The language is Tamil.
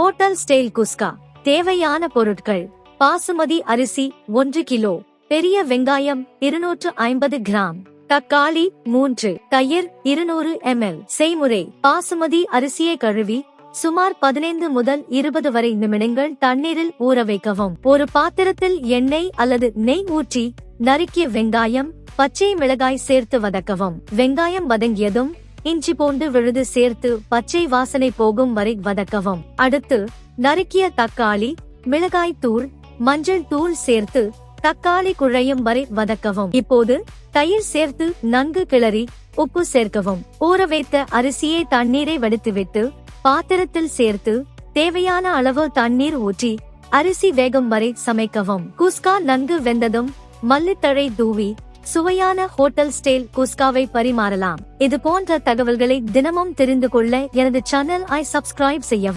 ஹோட்டல் ஸ்டைல் குஸ்கா தேவையான பொருட்கள் பாசுமதி அரிசி ஒன்று கிலோ பெரிய வெங்காயம் இருநூற்று ஐம்பது கிராம் தக்காளி மூன்று தயிர் இருநூறு எம்எல். செய்முறை பாசுமதி அரிசியை கழுவி சுமார் பதினைந்து முதல் இருபது வரை நிமிடங்கள் தண்ணீரில் ஊற வைக்கவும். ஒரு பாத்திரத்தில் எண்ணெய் அல்லது நெய் ஊற்றி நறுக்கிய வெங்காயம் பச்சை மிளகாய் சேர்த்து வதக்கவும். வெங்காயம் வதங்கியதும் இஞ்சி பூண்டு விழுது சேர்த்து பச்சை வாசனை போகும் வரை வதக்கவும். அடுத்து நறுக்கிய தக்காளி மிளகாய் தூள் மஞ்சள் தூள் சேர்த்து தக்காளி குழையும் வரை வதக்கவும். இப்போது தயிர் சேர்த்து நன்கு கிளறி உப்பு சேர்க்கவும். ஊற வைத்த அரிசியை தண்ணீரை வடித்துவிட்டு பாத்திரத்தில் சேர்த்து தேவையான அளவு தண்ணீர் ஊற்றி அரிசி வேகம் வரை சமைக்கவும். குஸ்கா நன்கு வெந்ததும் மல்லித்தழை தூவி சுவையான ஹோட்டல் ஸ்டைல் குஸ்காவை பரிமாறலாம். இது போன்ற தகவல்களை தினமும் தெரிந்து கொள்ள எனது சேனல் ஐ சப்ஸ்கிரைப் செய்யவும்.